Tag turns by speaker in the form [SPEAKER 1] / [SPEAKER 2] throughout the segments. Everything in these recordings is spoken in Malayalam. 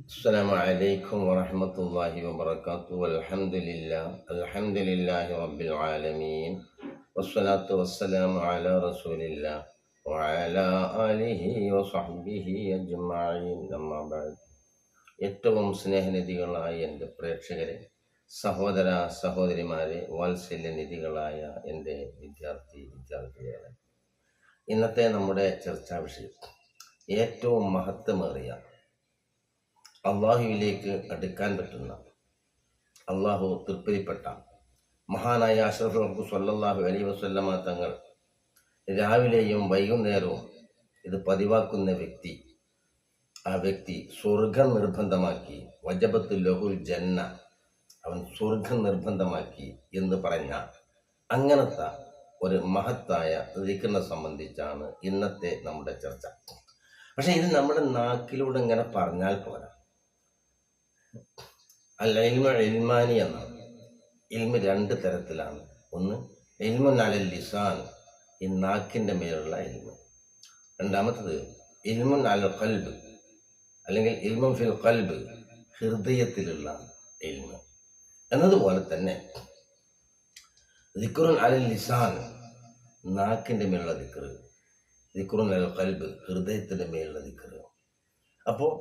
[SPEAKER 1] السلام عليكم ورحمة الله وبركاته والحمد لله الحمد لله رب العالمين والصلاة والسلام على رسول الله وعلى آله وصحبه أجمعين أما بعد ഏറ്റവും സ്നേഹനിധികളായ എൻ്റെ പ്രേക്ഷകരെ സഹോദര സഹോദരിമാരെ വാത്സല്യനിധികളായ എൻ്റെ വിദ്യാർത്ഥി വിദ്യാർത്ഥികളെ ഇന്നത്തെ നമ്മുടെ ചർച്ചാ വിഷയം ഏറ്റവും മഹത്വമേറിയ അള്ളാഹുവിലേക്ക് അടുക്കാൻ പറ്റുന്ന അള്ളാഹു തൃപ്തിപ്പെട്ട മഹാനായ അഷ്റഫ് സല്ലാഹു അലൈഹി വസല്ലമ തങ്ങൾ രാവിലെയും വൈകുന്നേരവും ഇത് പതിവാക്കുന്ന വ്യക്തി ആ വ്യക്തി സ്വർഗം നിർബന്ധമാക്കി വജബത്ത് ലഹുൽ ജന്ന അവൻ സ്വർഗം നിർബന്ധമാക്കി എന്ന് പറഞ്ഞ അങ്ങനത്തെ ഒരു മഹത്തായ ദിക്കറിനെ സംബന്ധിച്ചാണ് ഇന്നത്തെ നമ്മുടെ ചർച്ച. പക്ഷേ ഇത് നമ്മുടെ നാക്കിലൂടെ ഇങ്ങനെ പറഞ്ഞാൽ പോരാ. അല്ല ഇൽമ ഇൽമാനി എന്നാണ് ഇൽമ രണ്ട് തരത്തിലാണ്. ഒന്ന് ഇൽമുൻ അലൽ ലിസാൻ ഈ നാക്കിന്റെ മേലുള്ള ഇൽമ രണ്ടാമത്തത് ഇൽമുൻ അൽ കൽബ് അല്ലെങ്കിൽ ഇൽമുൻ ഫിൽ കൽബ് ഹൃദയത്തിലുള്ള ഇൽമ എന്നതുപോലെ തന്നെ ദിക്റുൻ അലൽ ലിസാൻ നാക്കിന്റെ മേലുള്ള ദിക്റ്. ദിക്റുൻ അൽ കൽബ് ഹൃദയത്തിന്റെ മേലുള്ള ദിക്റ്. അപ്പോൾ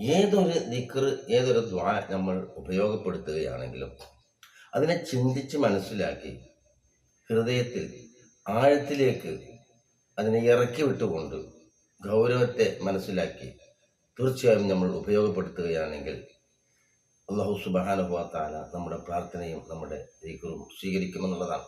[SPEAKER 1] ഏതൊരു നിക്കർ ഏതൊരു ദ്വാ നമ്മൾ ഉപയോഗപ്പെടുത്തുകയാണെങ്കിലും അതിനെ ചിന്തിച്ച് മനസ്സിലാക്കി ഹൃദയത്തിൽ ആഴത്തിലേക്ക് അതിനെ ഇറക്കി വിട്ടുകൊണ്ട് ഗൗരവത്തെ മനസ്സിലാക്കി തീർച്ചയായും നമ്മൾ ഉപയോഗപ്പെടുത്തുകയാണെങ്കിൽ അള്ളാഹു സുബാനുഭവത്താല നമ്മുടെ പ്രാർത്ഥനയും നമ്മുടെ ദിക്റും സ്വീകരിക്കുമെന്നുള്ളതാണ്.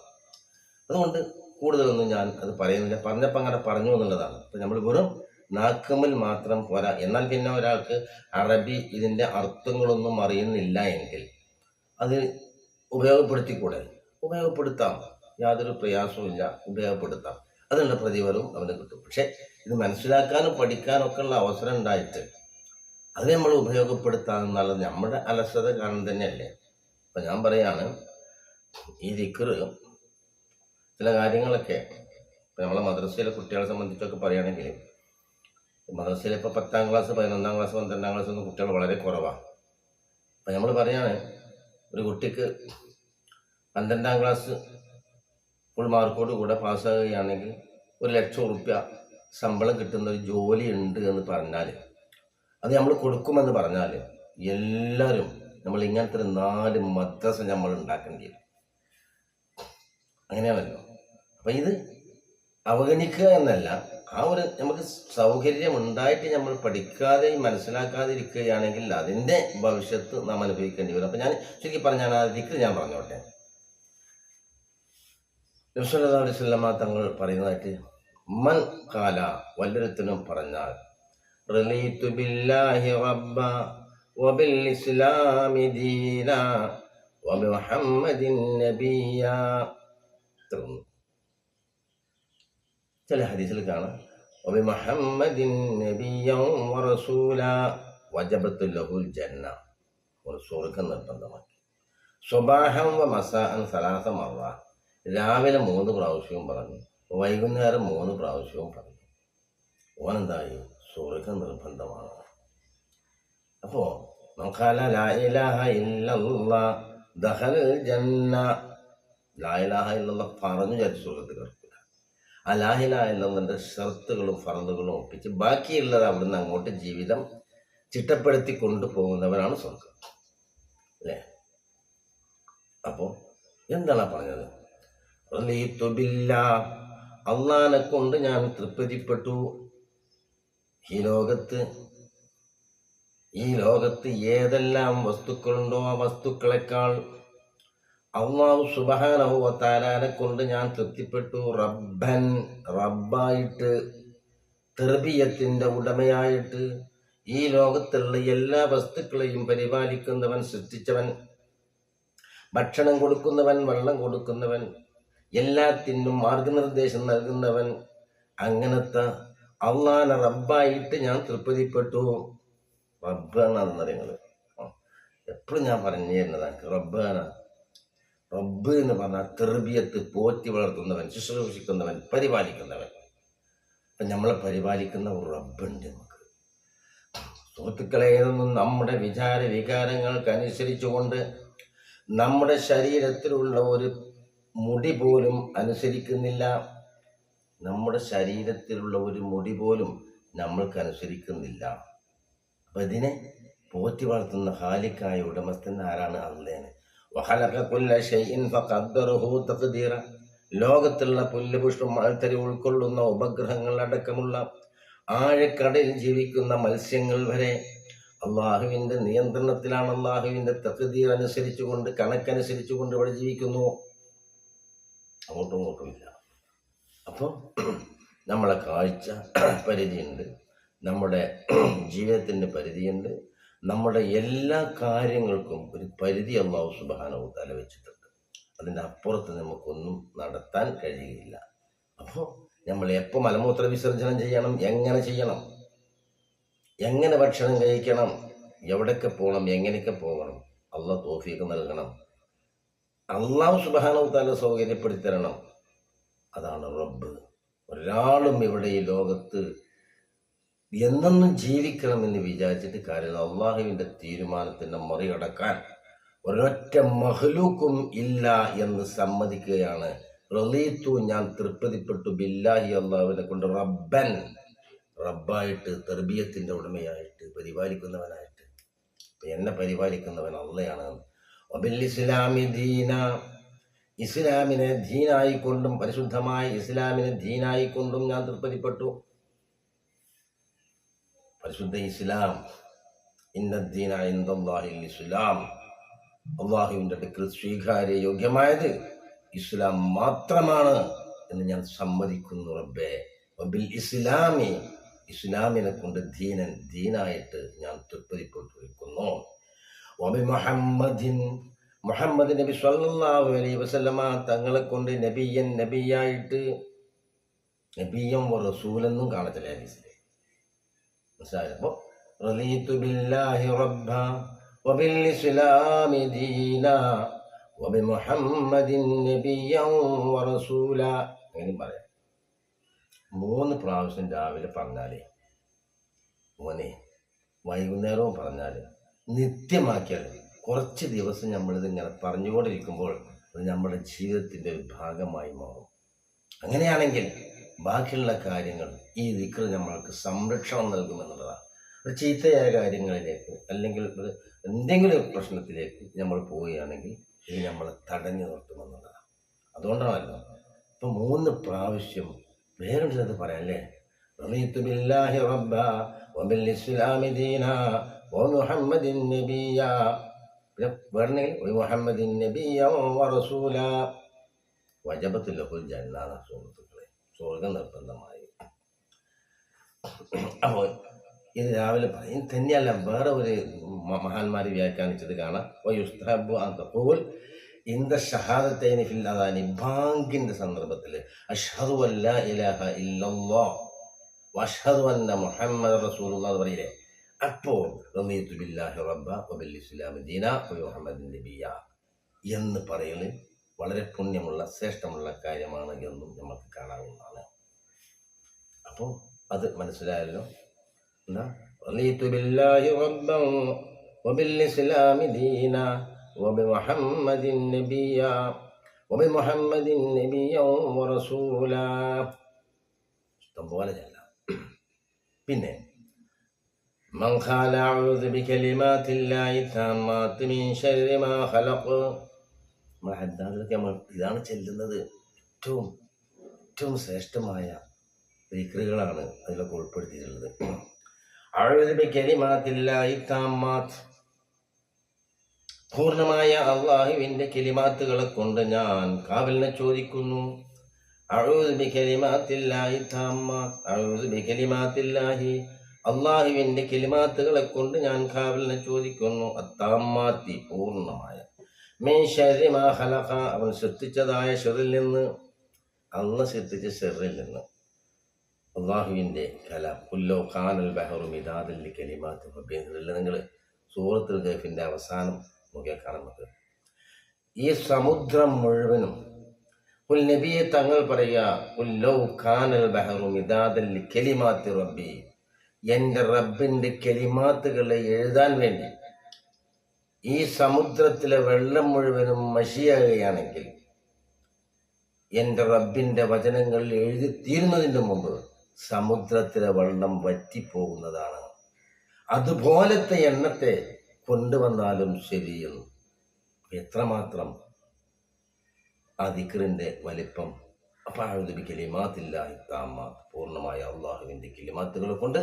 [SPEAKER 1] അതുകൊണ്ട് കൂടുതലൊന്നും ഞാൻ അത് പറയുന്നില്ല. പറഞ്ഞപ്പോൾ അങ്ങനെ പറഞ്ഞു എന്നുള്ളതാണ്. അപ്പം നമ്മൾ വെറും നാക്കമിൽ മാത്രം പോരാ. എന്നാൽ പിന്നെ ഒരാൾക്ക് അറബി ഇതിന്റെ അർത്ഥങ്ങളൊന്നും അറിയുന്നില്ല എങ്കിൽ അത് ഉപയോഗപ്പെടുത്തിക്കൂടെ? ഉപയോഗപ്പെടുത്താം. യാതൊരു പ്രയാസവും ഇല്ല. ഉപയോഗപ്പെടുത്താം. അതിനുള്ള പ്രതിഫലവും അവന് കിട്ടും. പക്ഷേ ഇത് മനസ്സിലാക്കാനും പഠിക്കാനും ഒക്കെ ഉള്ള അവസരം ഉണ്ടായിട്ട് അത് നമ്മൾ ഉപയോഗപ്പെടുത്താമെന്നുള്ളത് നമ്മുടെ അലസത കാരണം തന്നെയല്ലേ? അപ്പം ഞാൻ പറയാണ് ഈ ദിക്കറ് ചില കാര്യങ്ങളൊക്കെ ഇപ്പം നമ്മളെ മദ്രസയിലെ കുട്ടികളെ സംബന്ധിച്ചൊക്കെ പറയുകയാണെങ്കിൽ മദ്രസയിൽ ഇപ്പോൾ പത്താം ക്ലാസ് പതിനൊന്നാം ക്ലാസ് പന്ത്രണ്ടാം ക്ലാസ് ഒന്നും കുട്ടികൾ വളരെ കുറവാണ് അപ്പം നമ്മൾ പറയാണ് ഒരു കുട്ടിക്ക് പന്ത്രണ്ടാം ക്ലാസ് ഫുൾ മാർക്കോട് കൂടെ പാസ്സാകുകയാണെങ്കിൽ ഒരു ലക്ഷം റുപ്യ ശമ്പളം കിട്ടുന്ന ഒരു ജോലി ഉണ്ട് എന്ന് പറഞ്ഞാൽ അത് നമ്മൾ കൊടുക്കുമെന്ന് പറഞ്ഞാൽ എല്ലാവരും നമ്മൾ ഇങ്ങനത്തെ ഒരു നാല് മദ്രസ നമ്മൾ ഉണ്ടാക്കേണ്ടി വരും. അങ്ങനെയാണല്ലോ. അപ്പം ഇത് അവഗണിക്കുക എന്നല്ല ആ ഒരു നമുക്ക് സൗകര്യം ഉണ്ടായിട്ട് നമ്മൾ പഠിക്കാതെ മനസ്സിലാക്കാതെ ഇരിക്കുകയാണെങ്കിൽ അതിന്റെ ഭവിഷ്യത്ത് നാം അനുഭവിക്കേണ്ടി വരും. അപ്പം ഞാൻ ശരിക്കും പറഞ്ഞാൽ ആ ദിക്ക് ഞാൻ പറഞ്ഞോട്ടെ. നബ്സല്ലാ തങ്ങൾ പറയുന്നതായിട്ട് മൻ കാല വല്ലൊരുത്തനും പറഞ്ഞാൽ റലീതു ബില്ലാഹി റബ്ബ വബിൽ ഇസ്ലാമി ദീന വബിമുഹമ്മദിൻ നബിയ ഇത്രയൊന്നും ചില ഹദീസിൽ കാണാം വബിമുഹമ്മദിൻ നബിയം ജന്ന. ഒരു നിർബന്ധമാക്കി സ്വബാഹം വ സലാസ രാവിലെ മൂന്ന് പ്രാവശ്യവും പറഞ്ഞു. വൈകുന്നേരം മൂന്ന് പ്രാവശ്യവും പറഞ്ഞു. ഓനെന്തായി? സ്വർഗം നിർബന്ധമാണ്. അപ്പോൾ നമുക്ക് ജന്ന. പറഞ്ഞു ചരിച്ചു സ്വർഗത്തിൽ കിടക്കില്ല എന്നതിന്റെ ഷർത്തുകളും ഫറന്നുകളും ഒപ്പിച്ച് ബാക്കിയുള്ളത് അവിടുന്ന് അങ്ങോട്ട് ജീവിതം ചിട്ടപ്പെടുത്തി കൊണ്ടുപോകുന്നവരാണ് സ്വർഗം അല്ലേ? അപ്പോൾ എന്താണ് പറഞ്ഞത്? അള്ളാനെ കൊണ്ട് ഞാൻ തൃപ്തിപ്പെട്ടു. ഈ ലോകത്ത് ഈ ലോകത്ത് ഏതെല്ലാം വസ്തുക്കളുണ്ടോ ആ വസ്തുക്കളെക്കാൾ അള്ളാഹു സുബഹാനഹുവത്താലാനെ കൊണ്ട് ഞാൻ തൃപ്തിപ്പെട്ടു. റബ്ബൻ റബ്ബായിട്ട് തെർബിയത്തിന്റെ ഉടമയായിട്ട് ഈ ലോകത്തുള്ള എല്ലാ വസ്തുക്കളെയും പരിപാലിക്കുന്നവൻ സൃഷ്ടിച്ചവൻ ഭക്ഷണം കൊടുക്കുന്നവൻ വെള്ളം കൊടുക്കുന്നവൻ എല്ലാത്തിനും മാർഗനിർദ്ദേശം നൽകുന്നവൻ അങ്ങനത്തെ അള്ളാന റബ്ബായിട്ട് ഞാൻ തൃപ്തിപ്പെട്ടു. പറയുന്നത്. എപ്പോഴും ഞാൻ പറഞ്ഞു തരുന്നതാണ് റബ്ബാണ്. റബ്ബ് എന്ന് പറഞ്ഞാൽ തെർബിയത്ത് പോറ്റി വളർത്തുന്നവൻ ശുശ്രൂഷിക്കുന്നവൻ പരിപാലിക്കുന്നവൻ. അപ്പം നമ്മളെ പരിപാലിക്കുന്ന ഒരു റബ്ബുണ്ട് നമുക്ക്. സുഹൃത്തുക്കളെ ഇതൊന്നും നമ്മുടെ വിചാര വികാരങ്ങൾക്കനുസരിച്ചുകൊണ്ട് നമ്മുടെ ശരീരത്തിലുള്ള ഒരു മുടി പോലും അനുസരിക്കുന്നില്ല. നമ്മുടെ ശരീരത്തിലുള്ള ഒരു മുടി പോലും നമ്മൾക്ക് അനുസരിക്കുന്നില്ല. അപ്പം ഇതിനെ പോറ്റി വളർത്തുന്ന ഹാലിക്കായ ഉടമസ്ഥൻ ആരാണ്? അള്ളേന് വഹലക്കുല്ല ഷൈഇൻ ഫഖദ്ദറുഹു തഖ്ദീറ ലോകത്തുള്ള പുല്ല് പുഷ്പം മഴത്തരി ഉൾക്കൊള്ളുന്ന ഉപഗ്രഹങ്ങൾ അടക്കമുള്ള ആഴക്കടലിൽ ജീവിക്കുന്ന മത്സ്യങ്ങൾ വരെ അള്ളാഹുവിന്റെ നിയന്ത്രണത്തിലാണ് അള്ളാഹുവിന്റെ തഖ്ദീർ അനുസരിച്ചുകൊണ്ട് കണക്കനുസരിച്ചുകൊണ്ട് ഇവിടെ ജീവിക്കുന്നു. അങ്ങോട്ടും ഇങ്ങോട്ടും അപ്പോൾ നമ്മളെ കാഴ്ച പരിധിയുണ്ട്. നമ്മുടെ ജീവിതത്തിന്റെ പരിധിയുണ്ട്. നമ്മുടെ എല്ലാ കാര്യങ്ങൾക്കും ഒരു പരിധി അള്ളാഹു സുബാനവും തല വെച്ചിട്ടുണ്ട്. അതിന്റെ അപ്പുറത്ത് നമുക്കൊന്നും നടത്താൻ കഴിയുകയില്ല അപ്പോൾ നമ്മൾ എപ്പോൾ മലമൂത്ര വിസർജനം ചെയ്യണം? എങ്ങനെ ചെയ്യണം? എങ്ങനെ ഭക്ഷണം കഴിക്കണം? എവിടെയൊക്കെ പോകണം? എങ്ങനെയൊക്കെ പോകണം? അള്ളാഹ് തോഫീക്ക് നൽകണം. അള്ളാഹു സുബാനവ് തല തരണം. അതാണ് റബ്ബ്. ഒരാളും ഇവിടെ ഈ ലോകത്ത് എന്നെന്നും ജീവിക്കണമെന്ന് വിചാരിച്ചിട്ട് കാര്യമില്ല. അള്ളാഹുവിന്റെ തീരുമാനത്തിനെ മറികടക്കാൻ ഒരൊറ്റ മഹ്ലൂക്കും ഇല്ല എന്ന് സമ്മതിക്കുകയാണ്. റലീത്തു ഞാൻ തൃപ്തിപ്പെട്ടു. ബില്ലാഹി അള്ളാഹുവിനെ കൊണ്ട് റബ്ബൻ റബ്ബായിട്ട് തെർബിയത്തിന്റെ ഉടമയായിട്ട് പരിപാലിക്കുന്നവനായിട്ട്. എന്നെ പരിപാലിക്കുന്നവൻ അള്ളയാണ്. ഒബിൽ ഇസ്ലാമി ദീന ഇസ്ലാമിനെ ദീനായിക്കൊണ്ടും പരിശുദ്ധമായ ഇസ്ലാമിനെ ദീനായിക്കൊണ്ടും ഞാൻ തൃപ്തിപ്പെട്ടു. പരിശുദ്ധ ഇസ്ലാം. ഇന്ന ദീന ഇന്ദാഹിൽ ഇസ്ലാം. അള്ളാഹുവിന്റെ അടുക്കൽ സ്വീകാര്യ യോഗ്യമായത് ഇസ്ലാം മാത്രമാണ് എന്ന് ഞാൻ സമ്മതിക്കുന്നു റബ്ബേ. വബിൽ ഇസ്ലാമി ഇസ്ലാമിനെ കൊണ്ട് ദീനൻ ദീനായിട്ട് ഞാൻ തൃപ്തിപ്പെട്ടിരിക്കുന്നു മുഹമ്മദിൻ മുഹമ്മദ് നബി സല്ലാഹു അലൈഹി വസല്ലമ തങ്ങളെ കൊണ്ട് നബിയൻ നബിയായിട്ട് നബിയം റസൂലെന്നും കാണത്തില്ല മനസ്സിലായോ അപ്പോൾ റളീതു ബില്ലാഹി റബ്ബ വബിൽ ഇസ്ലാമി ദീന വബിമുഹമ്മദിൻ നബിയൻ വറസൂല. അങ്ങനെ പറയാം. മൂന്ന് പ്രാവശ്യം രാവിലെ പറഞ്ഞാലേ മോനെ വൈകുന്നേരവും പറഞ്ഞാൽ നിത്യമാക്കിയാൽ കുറച്ച് ദിവസം നമ്മളിത് ഇങ്ങനെ പറഞ്ഞുകൊണ്ടിരിക്കുമ്പോൾ അത് നമ്മുടെ ജീവിതത്തിന്റെ ഒരു ഭാഗമായി മാറും. അങ്ങനെയാണെങ്കിൽ ബാക്കിയുള്ള കാര്യങ്ങൾ ഈ ദിക്ർ നമ്മൾക്ക് സംരക്ഷണം നൽകുമെന്നുള്ളതാണ്. ഒരു ചീത്തയായ കാര്യങ്ങളിലേക്ക് അല്ലെങ്കിൽ ഒരു എന്തെങ്കിലും ഒരു പ്രശ്നത്തിലേക്ക് നമ്മൾ പോവുകയാണെങ്കിൽ ഇത് നമ്മൾ തടഞ്ഞു നിർത്തുമെന്നുള്ളതാണ്. അതുകൊണ്ടാണല്ലോ ഇപ്പം മൂന്ന് പ്രാവശ്യം വേറൊരു പറയാം അല്ലേ റബ്ബ വബിൽ ഇസ്ലാമി ദീന മുഹമ്മദിൻ നബിയ പിന്നെ വേണമെങ്കിൽ മുഹമ്മദിൻ നബിയ വറസൂല വജബത്ത് ലഹുൽ ജന്നാന സുഹൃത്തുക്കളെ സ്വർഗം നിർബന്ധമായി അപ്പോൾ ഇത് രാവിലെ പറയും തന്നെയല്ല വേറെ ഒരു മഹാന്മാർ വ്യാഖ്യാനിച്ചത് കാണാം. വയുസ്തഹബു അൻ തഖൂൽ ഇന്ദ ഷഹാദത്തൈനി ഫിൽ അദാനി ബാങ്കിന്റെ സന്ദർഭത്തിൽ അഷ്ഹദു അല്ല ഇലഹ ഇല്ലല്ലോ വഅഷ്ഹദു അന്ന മുഹമ്മദ് റസൂൽ എന്ന് പറയില്ലേ? അപ്പോൾ ബില്ലാഹി റബ്ബ വബിൽ ഇസ്ലാം ദീന മുഹമ്മദ് നബിയ എന്ന് പറയൽ വളരെ പുണ്യമുള്ള ശ്രേഷ്ഠമുള്ള കാര്യമാണ് എന്നും നമുക്ക് കാണാവുന്നതാണ് അപ്പോൾ അത് മനസ്സിലായല്ലോ എന്താ റളീതു ബില്ലാഹി റബ്ബൻ വബിൽ ഇസ്ലാമി ദീന വബിമുഹമ്മദിൻ നബിയ വബിമുഹമ്മദിൻ നബിയ വറസൂല ഇഷ്ടംപോലെ ചെല്ലാം പിന്നെ من قال أعوذ بكلمات الله التامات من شر ما خلق നമ്മുടെ ഹദ്ദാദിലൊക്കെ നമ്മൾ ഇതാണ് ചെല്ലുന്നത് ഏറ്റവും ഏറ്റവും ശ്രേഷ്ഠമായ ദിക്റുകളാണ് അതിലൊക്കെ ഉൾപ്പെടുത്തിയിട്ടുള്ളത്. പൂർണമായ അള്ളാഹുവിന്റെ കെലിമാത്തുകളെ കൊണ്ട് ഞാൻ കാവലിനെ ചോദിക്കുന്നു. അള്ളാഹുവിന്റെ കിളിമാത്തുകളെ കൊണ്ട് ഞാൻ കാവലിനെ ചോദിക്കുന്നു. അത്താമാത്തി പൂർണമായ മേ ശരിമാ ഹലഖ അവൻ സൃഷ്ടിച്ചതായ ഷെറിൽ നിന്ന് അന്ന് സൃഷ്ടിച്ച ഷെറിൽ നിന്ന്. അള്ളാഹുവിന്റെ കല. പുല്ലോ ഖാനൽ ബഹറു മിതാദല്ലി കലിമാത്ത് നിങ്ങൾ സൂറത്തുൽ ഗഫിന്റെ അവസാനം നോക്കിയാൽ കാണാൻ പറ്റും ഈ സമുദ്രം മുഴുവനും പുൽ നബിയെ തങ്ങൾ പറയുക ഉല്ലോ ഖാനൽ ബഹറു മിതാദിൽ കലിമാത്ത് റബ്ബി. എന്റെ റബ്ബിന്റെ കെലിമാത്തുകളെ എഴുതാൻ വേണ്ടി ഈ സമുദ്രത്തിലെ വെള്ളം മുഴുവനും മഷിയാകുകയാണെങ്കിൽ എന്റെ റബ്ബിന്റെ വചനങ്ങൾ എഴുതി തീരുന്നതിന് മുമ്പ് സമുദ്രത്തിലെ വെള്ളം വറ്റിപ്പോകുന്നതാണ്. അതുപോലത്തെ എണ്ണത്തെ കൊണ്ടുവന്നാലും ശരിയെന്ന് എത്രമാത്രം? ആ ദിക്റിന്റെ വലിപ്പം അപ്പാഴുതൊരു കിളിമാത്തില്ല ഇത്താമ്മ പൂർണമായ അള്ളാഹുവിന്റെ കിലിമാത്തുകളെ കൊണ്ട്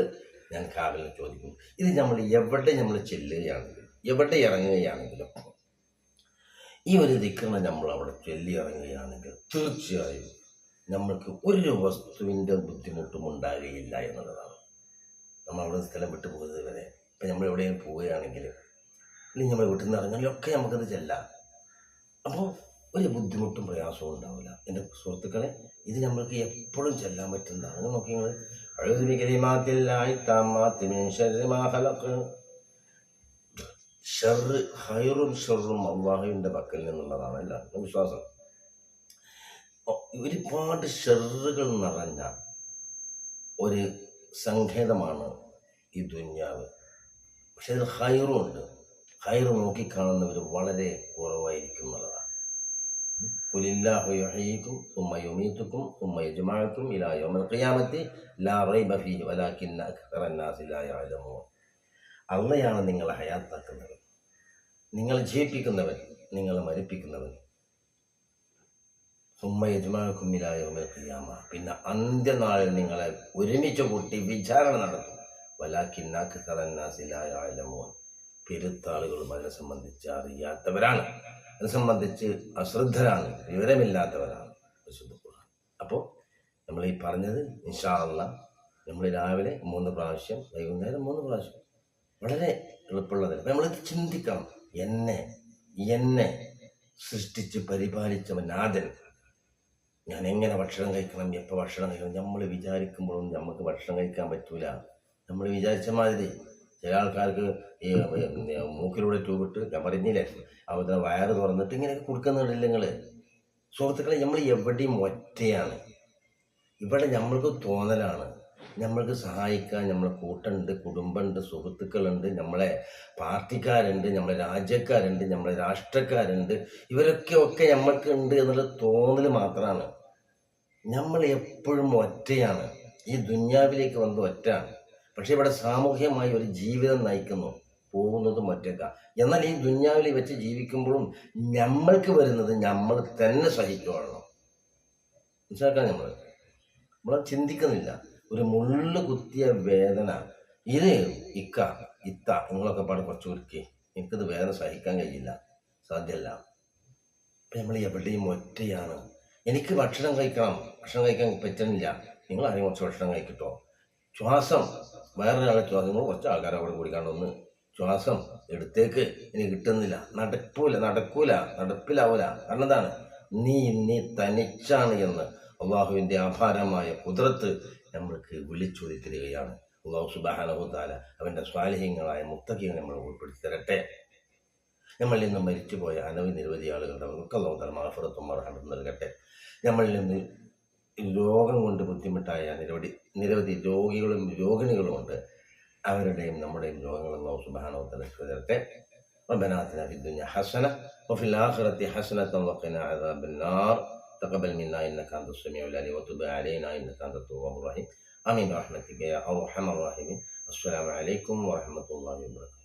[SPEAKER 1] ഞാൻ കാവലിനെ ചോദിക്കുന്നു. ഇത് നമ്മൾ എവിടെ നമ്മൾ ചെല്ലുകയാണെങ്കിലും എവിടെ ഇറങ്ങുകയാണെങ്കിലും ഈ ഒരു ദിക്കറിനെ നമ്മൾ അവിടെ ചൊല്ലി ഇറങ്ങുകയാണെങ്കിൽ തീർച്ചയായും നമ്മൾക്ക് ഒരു വസ്തുവിന്റെ ബുദ്ധിമുട്ടും ഉണ്ടാകുകയില്ല എന്നുള്ളതാണ്. നമ്മൾ അവിടെ സ്ഥലം വിട്ടു പോകുന്നത് വരെ ഇപ്പം നമ്മൾ എവിടെയും പോവുകയാണെങ്കിൽ അല്ലെങ്കിൽ നമ്മൾ വീട്ടിൽ നിന്ന് ഇറങ്ങാനൊക്കെ നമുക്കത് ചെല്ലാം. അപ്പോൾ ഒരു ബുദ്ധിമുട്ടും പ്രയാസവും ഉണ്ടാവില്ല. എന്റെ സുഹൃത്തുക്കളെ ഇത് നമ്മൾക്ക് എപ്പോഴും ചെല്ലാൻ പറ്റുന്നതാണ്. നോക്കി നിങ്ങൾ അഴുതുബിക്കലിമാത്തില്ലായി ഷെറ് ഹൈറും ഷെറും അള്ളാഹുവിന്റെ പക്കൽ നിന്നുള്ളതാണ് എല്ലാവർക്കും വിശ്വാസം. ഒരുപാട് ഷെറുകൾ നിറഞ്ഞ ഒരു സങ്കേതമാണ് ഈ ദുന്യാവ്. പക്ഷെ ഇത് ഹൈറും ഉണ്ട്. ഹൈറ് നോക്കിക്കാണുന്നവർ വളരെ കുറവായിരിക്കും എന്നുള്ളതാണ്. കുലില്ലാഹു യുഹീക്കും ഉമ്മ യുമീത്തുക്കും ഉമ്മ യജ്മാക്കും ഇലാ യൗമൽ ഖിയാമത്തി ലാ റൈബ വലാക്കിന്ന അള്ളയാണ് നിങ്ങളെ ഹയാത്താക്കുന്നത്. നിങ്ങൾ ജയിപ്പിക്കുന്നവൻ നിങ്ങൾ മരിപ്പിക്കുന്നവൻ. സുമ്മ യജ്മാക്കുമ്മിലായ ഖിയാമ. പിന്നെ അന്ത്യനാളിൽ നിങ്ങളെ ഒരുമിച്ച് കൂട്ടി വിചാരണ നടത്തും. നാസി ലാ യഅലമൂൻ. പെരുത്താളുകളും അതിനെ സംബന്ധിച്ച് അറിയാത്തവരാണ്. അത് സംബന്ധിച്ച് അശ്രദ്ധരാണ്. വിവരമില്ലാത്തവരാണ്. അപ്പോൾ നമ്മൾ ഈ പറഞ്ഞത് ഇൻഷാല്ല നമ്മൾ രാവിലെ മൂന്ന് പ്രാവശ്യം വൈകുന്നേരം മൂന്ന് പ്രാവശ്യം വളരെ എളുപ്പമുള്ളതല്ല. നമ്മളിത് ചിന്തിക്കണം. എന്നെ എന്നെ സൃഷ്ടിച്ച് പരിപാലിച്ചവൻ നാഥൻ ഞാൻ എങ്ങനെ ഭക്ഷണം കഴിക്കണം? എപ്പോൾ ഭക്ഷണം കഴിക്കണം? നമ്മൾ വിചാരിക്കുമ്പോഴും നമുക്ക് ഭക്ഷണം കഴിക്കാൻ പറ്റൂല. നമ്മൾ വിചാരിച്ച മാതിരി ചില ആൾക്കാർക്ക് ഈ മൂക്കിലൂടെ ട്യൂബിട്ട് ഞാൻ പറഞ്ഞില്ലേ അവരുടെ വയറ് തുറന്നിട്ട് ഇങ്ങനെയൊക്കെ കൊടുക്കുന്നുണ്ടല്ലോ നിങ്ങൾ സുഹൃത്തുക്കളെ നമ്മൾ എവിടെയും ഒറ്റയാണ്. ഇവിടെ നമ്മൾക്ക് തോന്നലാണ്. നമ്മൾക്ക് സഹായിക്കാൻ നമ്മളെ കൂട്ടുണ്ട് കുടുംബമുണ്ട് സുഹൃത്തുക്കളുണ്ട് നമ്മളെ പാർട്ടിക്കാരുണ്ട് നമ്മളെ രാജ്യക്കാരുണ്ട് നമ്മളെ രാഷ്ട്രക്കാരുണ്ട്. ഇവരൊക്കെ ഒക്കെ നമ്മൾക്ക് ഉണ്ട് എന്നുള്ള തോന്നൽ മാത്രമാണ്. നമ്മൾ എപ്പോഴും ഒറ്റയാണ്. ഈ ദുന്യാവിലേക്ക് വന്ന് ഒറ്റയാണ്. പക്ഷെ ഇവിടെ സാമൂഹ്യമായി ഒരു ജീവിതം നയിക്കുന്നു. പോകുന്നതും ഒറ്റക്ക എന്നാൽ ഈ ദുന്യാവിൽ വെച്ച് ജീവിക്കുമ്പോഴും നമ്മൾക്ക് വരുന്നത് നമ്മൾ തന്നെ സഹിച്ചോളണം മനസ്സിലാക്കാൻ നമ്മൾ നമ്മൾ ചിന്തിക്കുന്നില്ല. ഒരു മുള്ളു കുത്തിയ വേദന. ഇത് ഇക്ക ഇത്ത നിങ്ങളൊക്കെ പാടെ കുറച്ച് ഒരുക്കി എനിക്കത് വേദന സഹിക്കാൻ കഴിയില്ല. സാധ്യമല്ല നമ്മൾ എവിടെയും ഒറ്റയാണ്. എനിക്ക് ഭക്ഷണം കഴിക്കണം. ഭക്ഷണം കഴിക്കാൻ പറ്റുന്നില്ല. നിങ്ങൾ ആരെയും കുറച്ച് ഭക്ഷണം കഴിക്കട്ടോ. ശ്വാസം വേറൊരാളെ ശ്വാസം നിങ്ങൾ കുറച്ച് ആൾക്കാരെ അവിടെ കൂടിക്കാണ്ടൊന്ന് ശ്വാസം എടുത്തേക്ക്. എനിക്ക് കിട്ടുന്നില്ല. നടക്കൂല നടക്കൂല നടപ്പിലാവൂല. കാരണം എന്താണ്? നീ നീ തനിച്ചാണ് എന്ന്. അള്ളാഹുവിന്റെ അപാരമായ കുതിരത്ത് നമ്മൾക്ക് വിളിച്ചോതി തരികയാണ് അള്ളാഹു സുബാനഹുദാല അവൻ്റെ സ്വാലിഹ്യങ്ങളായ മുത്തക്കികൾ നമ്മൾ ഉൾപ്പെടുത്തി തരട്ടെ നമ്മളിൽ നിന്ന് മരിച്ചുപോയ അനവധി നിരവധി ആളുകളുടെ അവർക്ക് അള്ളാഹു തല മഹഫറത്തും മറഹമത്തും നൽകട്ടെ നമ്മളിൽ നിന്ന് രോഗം കൊണ്ട് ബുദ്ധിമുട്ടായ നിരവധി നിരവധി രോഗികളും രോഗിണികളുമുണ്ട് അവരുടെയും നമ്മുടെയും രോഗങ്ങൾ അള്ളാഹു സുബാനഹു തല തരട്ടെ ربنا آتنا في الدنيا حسنة وفي الآخرة حسنة وقنا عذاب النار تقبل منا إنك أنت السميع العليم وتب علينا إنك أنت التواب الرحيم. آمين برحمتك يا أرحم الراحمين. السلام عليكم ورحمة الله وبركاته.